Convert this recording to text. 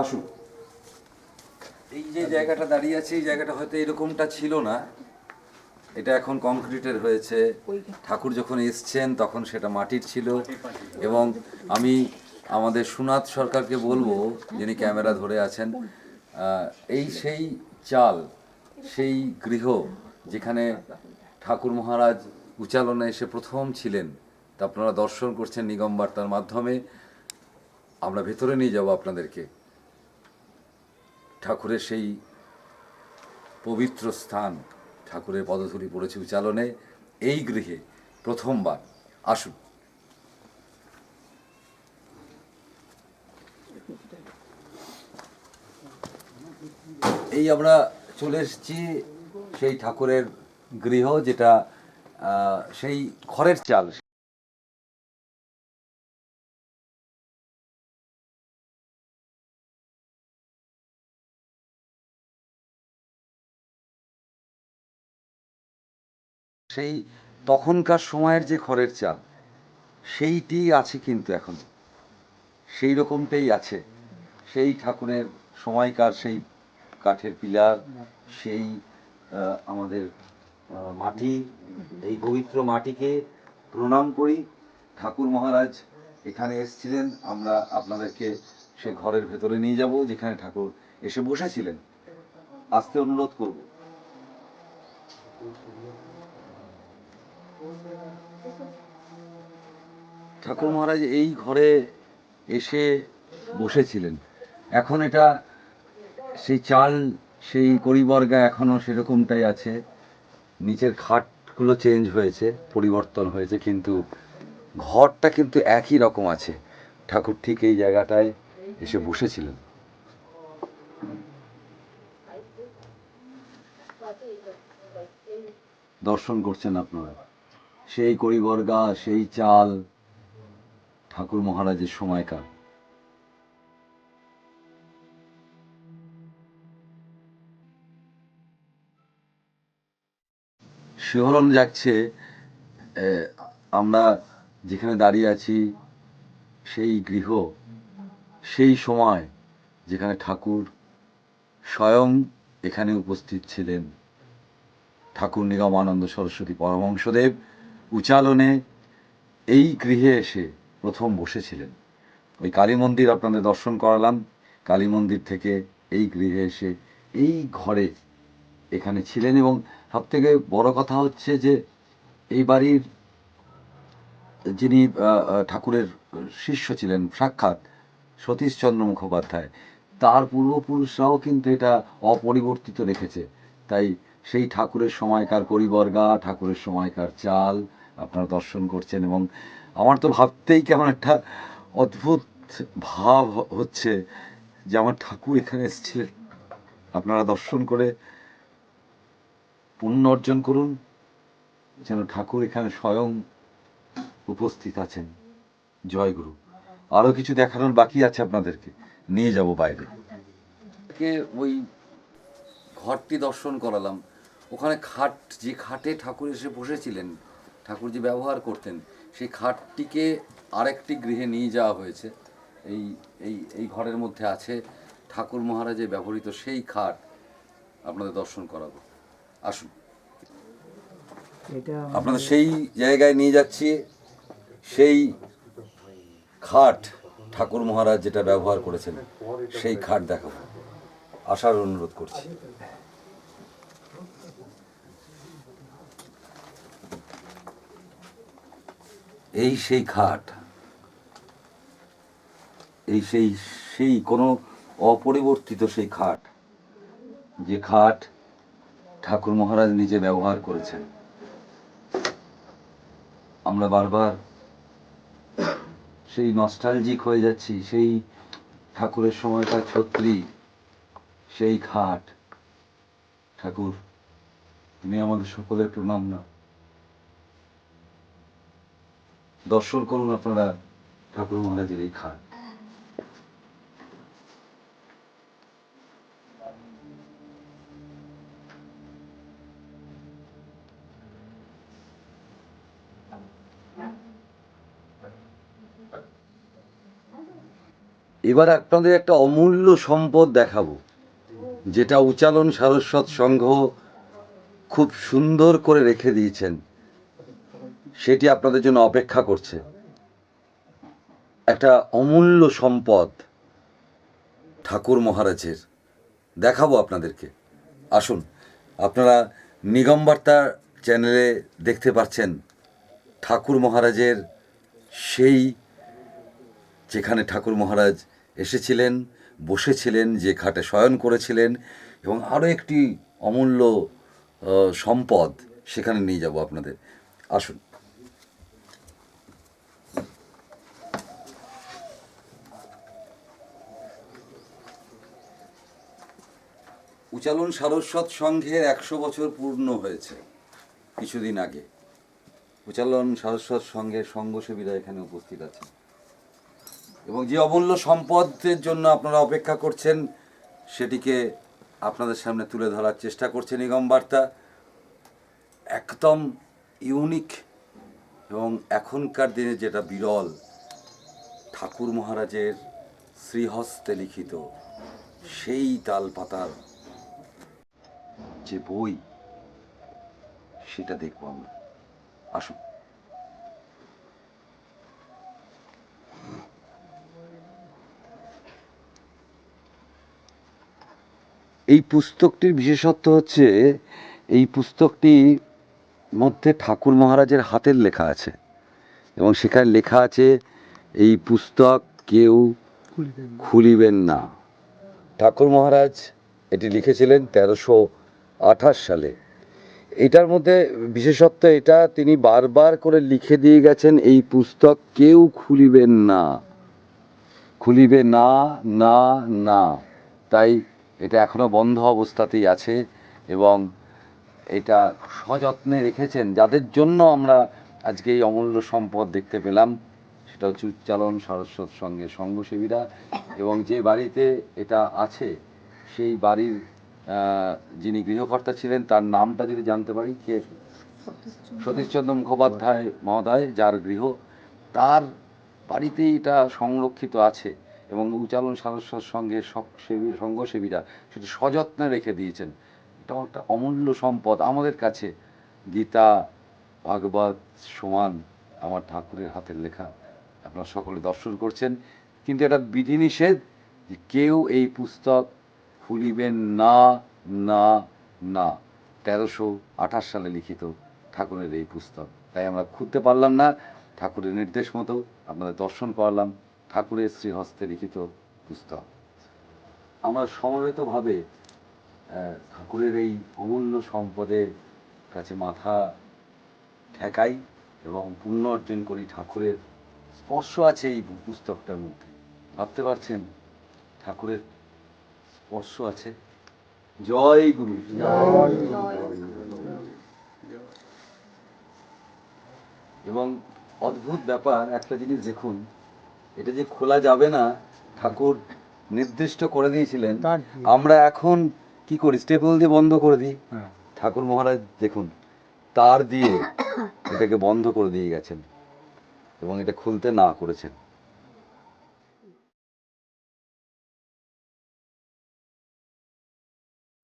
আসুন। এই যে জায়গাটা দাঁড়িয়ে আছে এই জায়গাটা হয়তো এরকমটা ছিল না। এটা এখন কংক্রিটের হয়েছে। ঠাকুর যখন এসছেন তখন সেটা মাটির ছিল। এবং আমি আমাদের সুনাথ সরকারকে বলব যিনি ক্যামেরা ধরে আছেন এই সেই চাল সেই গৃহ যেখানে ঠাকুর মহারাজ উচালনে এসে প্রথম ছিলেন তা আপনারা দর্শন করছেন নিগম বার্তার মাধ্যমে। আমরা ভেতরে নিয়ে যাব আপনাদেরকে। ঠাকুরের সেই পবিত্র স্থান, ঠাকুরের পদধূলি পড়েছে উচালনে এই গৃহে প্রথমবার। আসুন। এই আমরা চলে এসেছি সেই ঠাকুরের গৃহ যেটা সেই খড়ের চাল। সেই তখনকার সময়ের যে খড়ের চাল সেইটি আছে কিন্তু এখন। সেই রকমটাই আছে। সেই ঠাকুরের সময়কার সেই কাঠের পিলার, সেই আমাদের মাটি, এই পবিত্র মাটিকে প্রণাম করি। ঠাকুর মহারাজ এখানে এসেছিলেন, আমরা আপনাদেরকে সে ঘরের ভেতরে নিয়ে যাব, যেখানে ঠাকুর এসে বসেছিলেন। আসতে অনুরোধ করব। ঠাকুর মহারাজ এই ঘরে এসে বসেছিলেন। এখন এটা সেই চাল, সেই করিবর্গা এখনও সেরকমটাই আছে। নিচের খাটগুলো চেঞ্জ হয়েছে, পরিবর্তন হয়েছে, কিন্তু ঘরটা কিন্তু একই রকম আছে। ঠাকুর ঠিক এই জায়গাটায় এসে বসেছিলেন। দর্শন করছেন আপনারা। সেই করিবর্গা সেই চাল ঠাকুর মহারাজের সময়কার। শিহরণ যাচ্ছে আমরা যেখানে দাঁড়িয়ে আছি, সেই গৃহ, সেই সময় যেখানে ঠাকুর স্বয়ং এখানে উপস্থিত ছিলেন। ঠাকুর নিগমানন্দ সরস্বতী পরমহংসদেব উচালনে এই গৃহে এসে প্রথম বসেছিলেন। ওই কালী মন্দির আপনাদের দর্শন করালাম। কালী মন্দির থেকে এই গৃহে এসে এই ঘরে এখানে ছিলেন এবং সব থেকে বড় কথা হচ্ছে যে এই বাড়ির যিনি ঠাকুরের শিষ্য ছিলেন, সাক্ষাৎ সতীশচন্দ্র মুখোপাধ্যায়, তার পূর্বপুরুষরাও কিন্তু এটা অপরিবর্তিত রেখেছে। তাই সেই ঠাকুরের সময়কার পরিবর্গা, ঠাকুরের সময়কার চাল আপনারা দর্শন করছেন এবং আমার তো ভাবতেই কেমন একটা অদ্ভুত ভাব হচ্ছে যে আমার ঠাকুর এখানে এসেছিলেন আপনারা দর্শন করে পুণ্য অর্জন করুন, যেন ঠাকুর এখানে স্বয়ং উপস্থিত আছেন। জয়গুরু আরও কিছু দেখানোর বাকি আছে আপনাদেরকে। নিয়ে যাব বাইরে। ওই ঘরটি দর্শন করালাম। ওখানে খাট যে খাটে ঠাকুর এসে বসেছিলেন ঠাকুর যে ব্যবহার করতেন সেই খাটটিকে আরেকটি গৃহে নিয়ে যাওয়া হয়েছে। এই এই এই ঘরের মধ্যে আছে ঠাকুর মহারাজের ব্যবহৃত সেই খাট। আপনাদের দর্শন করাবো। আসুন। এটা আপনাদের সেই জায়গায় নিয়ে যাচ্ছি। সেই খাট ঠাকুর মহারাজ যেটা ব্যবহার করেছেন সেই খাট দেখাবো। আসার অনুরোধ করছি। এই সেই খাট, এই সেই সেই কোনো অপরিবর্তিত সেই খাট, যে খাট ঠাকুর মহারাজ নিজে ব্যবহার করেছেন। আমরা বারবার সেই নস্টালজিক হয়ে যাচ্ছি, সেই ঠাকুরের সময়কার ছত্রি, সেই খাট। ঠাকুর তুমি আমাদের সকলের প্রণাম না। দর্শন করুন আপনারা, ঠাকুর মহারাজের এই খাট। এবার আপনাদের একটা অমূল্য সম্পদ দেখাবো, যেটা উচালন সারস্বত সংঘ খুব সুন্দর করে রেখে দিয়েছেন। সেটি আপনাদের জন্য অপেক্ষা করছে। একটা অমূল্য সম্পদ ঠাকুর মহারাজের। দেখাবো আপনাদেরকে। আসুন, আপনারা নিগম বার্তা চ্যানেলে দেখতে পাচ্ছেন ঠাকুর মহারাজের সেই, যেখানে ঠাকুর মহারাজ এসেছিলেন, বসেছিলেন, যে খাটে শয়ন করেছিলেন, এবং আরও একটি অমূল্য সম্পদ সেখানে নিয়ে যাব আপনাদের। আসুন। উচালন সারস্বত সংঘের একশো বছর পূর্ণ হয়েছে, কিছুদিন আগে। উচালন সারস্বত সংঘের সংঘসেবীরা এখানে উপস্থিত আছেন। এবং যে অমূল্য সম্পদের জন্য আপনারা অপেক্ষা করছেন, সেটিকে আপনাদের সামনে তুলে ধরার চেষ্টা করছে নিগম বার্তা একদম ইউনিক এবং এখনকার দিনে যেটা বিরল, ঠাকুর মহারাজের শ্রীহস্তে লিখিত সেই তাল পাতার যে বই, সেটা দেখব আমরা। আসুন। এই পুস্তকটির বিশেষত্ব হচ্ছে, এই পুস্তকটি মধ্যে ঠাকুর মহারাজের হাতের লেখা আছে। এবং সেখানে লেখা আছে, এই পুস্তক কেউ খুলিবেন না। ঠাকুর মহারাজ এটি লিখেছিলেন তেরোশো আঠাশ সালে। এটার মধ্যে বিশেষত্ব এটা, তিনি বারবার করে লিখে দিয়ে গেছেন, এই পুস্তক কেউ খুলিবেন না। খুলিবে না না না। তাই এটা এখনও বন্ধ অবস্থাতেই আছে এবং এটা সযত্নে রেখেছেন। যাদের জন্য আমরা আজকে এই অমূল্য সম্পদ দেখতে পেলাম, সেটা হচ্ছে উচ্চারণ সরস্বত সঙ্গে সংঘসেবীরা এবং যে বাড়িতে এটা আছে, সেই বাড়ির যিনি গৃহকর্তা ছিলেন তার নামটা যদি জানতে পারি কে? সতীশচন্দ্র মুখোপাধ্যায় মহোদয় যার গৃহ তার বাড়িতেই এটা সংরক্ষিত আছে এবং উচ্চারণ সারস্বত সঙ্গে সেবী সংঘসেবীরা সেটা সযত্নে রেখে দিয়েছেন। এটা একটা অমূল্য সম্পদ। আমাদের কাছে গীতা ভাগবত সমান আমার ঠাকুরের হাতের লেখা আপনারা সকলে দর্শন করছেন। কিন্তু এটা বিধিনিষেধ যে কেউ এই পুস্তক খুলিবেন না না না। তেরোশো আঠাশ সালে লিখিত ঠাকুরের এই পুস্তক। তাই আমরা খুঁজতে পারলাম না, ঠাকুরের নির্দেশ মতো আপনাদের দর্শন করালাম ঠাকুরের শ্রীহস্তে লিখিত পুস্তক। আমরা সমবেতভাবে ঠাকুরের এই অমূল্য সম্পদের কাছে মাথা ঠেকাই এবং পুণ্য অর্জন করি ঠাকুরের স্পর্শ আছে এই পুস্তকটার মধ্যে। ভাবতে পারছেন? ঠাকুরের স্পর্শ আছে। জয় গুরু। এবং অদ্ভুত ব্যাপার একটা জিনিস দেখুন এটা যে খোলা যাবে না ঠাকুর নির্দিষ্ট করে দিয়েছিলেন। আমরা এখন কি করি? স্টেপল দিয়ে বন্ধ করে দিই? হ্যাঁ। ঠাকুর মহারাজ দেখুন তার দিয়ে এটাকে বন্ধ করে দিয়ে গেছেন এবং এটা খুলতে না করেছেন।